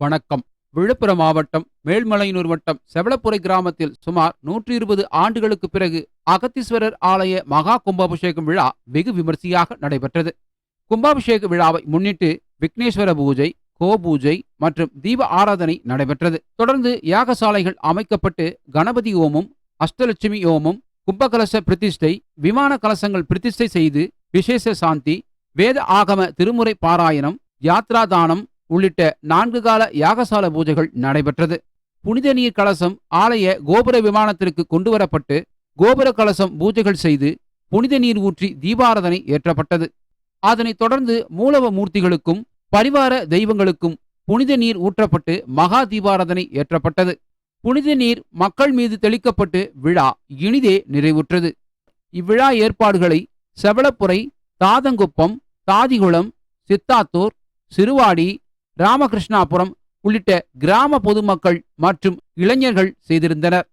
வணக்கம். விழுப்புரம் மாவட்டம் மேல்மலையனூர் வட்டம் செவலப்புரை கிராமத்தில் சுமார் நூற்றி இருபது ஆண்டுகளுக்கு பிறகு அகத்தீஸ்வரர் ஆலய மகா கும்பாபிஷேகம் விழா வெகு விமர்சையாக நடைபெற்றது. கும்பாபிஷேக விழாவை முன்னிட்டு விக்னேஸ்வர பூஜை கோபூஜை மற்றும் தீப ஆராதனை நடைபெற்றது. தொடர்ந்து யாகசாலைகள் அமைக்கப்பட்டு கணபதி ஓமம் அஷ்டலட்சுமி ஓமம் கும்பகலச பிரதிஷ்டை விமான கலசங்கள் பிரதிஷ்டை செய்து விசேஷ சாந்தி வேத ஆகம திருமுறை பாராயணம் யாத்ரா தானம் உள்ளிட்ட நான்கு கால யாகசால பூஜைகள் நடைபெற்றது. புனித நீர் கலசம் ஆலய கோபுர விமானத்திற்கு கொண்டுவரப்பட்டு கோபுர கலசம் பூஜைகள் செய்து புனித நீர் ஊற்றி தீபாரதனை ஏற்றப்பட்டது. அதனைத் தொடர்ந்து மூலவ மூர்த்திகளுக்கும் பரிவார தெய்வங்களுக்கும் புனித நீர் ஊற்றப்பட்டு மகா தீபாரதனை ஏற்றப்பட்டது. புனித நீர் மக்கள் மீது தெளிக்கப்பட்டு விழா இனிதே நிறைவுற்றது. இவ்விழா ஏற்பாடுகளை செவளப்புரை தாதங்குப்பம் தாதிகுளம் சித்தாத்தூர் சிறுவாடி ராமகிருஷ்ணாபுரம் உள்ளிட்ட கிராம பொதுமக்கள் மற்றும் இளைஞர்கள் செய்திருந்தனர்.